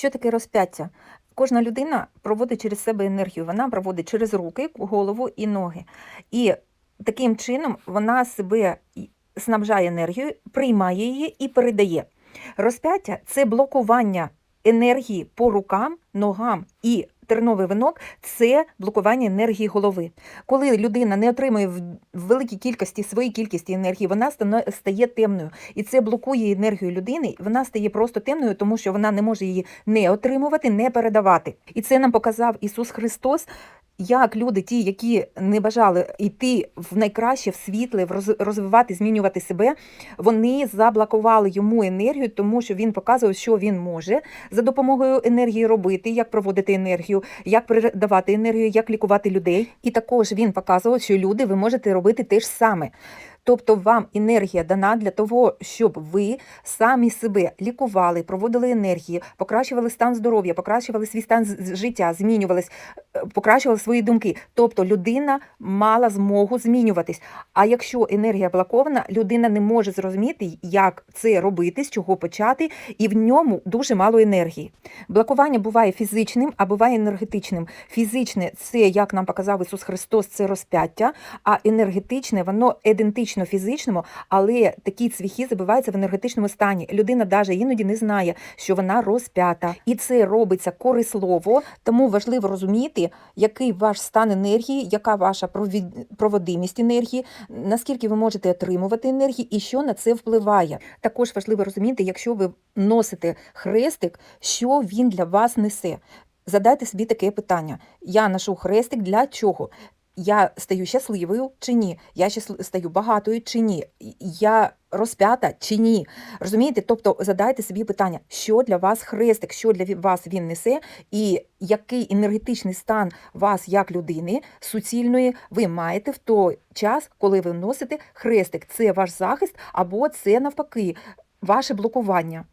Що таке розп'яття? Кожна людина проводить через себе енергію. Вона проводить через руки, голову і ноги. І таким чином вона себе снабжає енергією, приймає її і передає. Розп'яття це блокування енергії по рукам, ногам і терновий винок це блокування енергії голови. Коли людина не отримує в великій кількості своїй кількості енергії, вона стає темною. І це блокує енергію людини, вона стає просто темною, тому що вона не може її не отримувати, не передавати. І це нам показав Ісус Христос. Як люди, ті, які не бажали йти в найкраще, в світле, в роз- розвивати, змінювати себе, вони заблокували йому енергію, тому що він показував, що він може за допомогою енергії робити, як проводити енергію, як передавати енергію, як лікувати людей. І також він показував, що люди ви можете робити те ж саме. Тобто вам енергія дана для того, щоб ви самі себе лікували, проводили енергії, покращували стан здоров'я, покращували свій стан життя, змінювались, покращували свої думки. Тобто людина мала змогу змінюватись. А якщо енергія блокована, людина не може зрозуміти, як це робити, з чого почати, і в ньому дуже мало енергії. Блокування буває фізичним, а буває енергетичним. Фізичне це, як нам показав Ісус Христос, це розп'яття, а енергетичне воно ідентично фізичному, але такі цвіхи забиваються в енергетичному стані. Людина навіть іноді не знає, що вона розп'ята, і це робиться корислово. Тому важливо розуміти, який ваш стан енергії, яка ваша проводимість енергії, наскільки ви можете отримувати енергії і що на це впливає. Також важливо розуміти, якщо ви носите хрестик, що він для вас несе. Задайте собі таке питання: я ношу хрестик для чого? Я стаю щасливою чи ні? Я стаю багатою чи ні? Я розп'ята чи ні? Розумієте? Тобто задайте собі питання, що для вас хрестик, що для вас він несе, і який енергетичний стан вас як людини суцільної ви маєте в той час, коли ви носите хрестик. Це ваш захист, або це навпаки ваше блокування.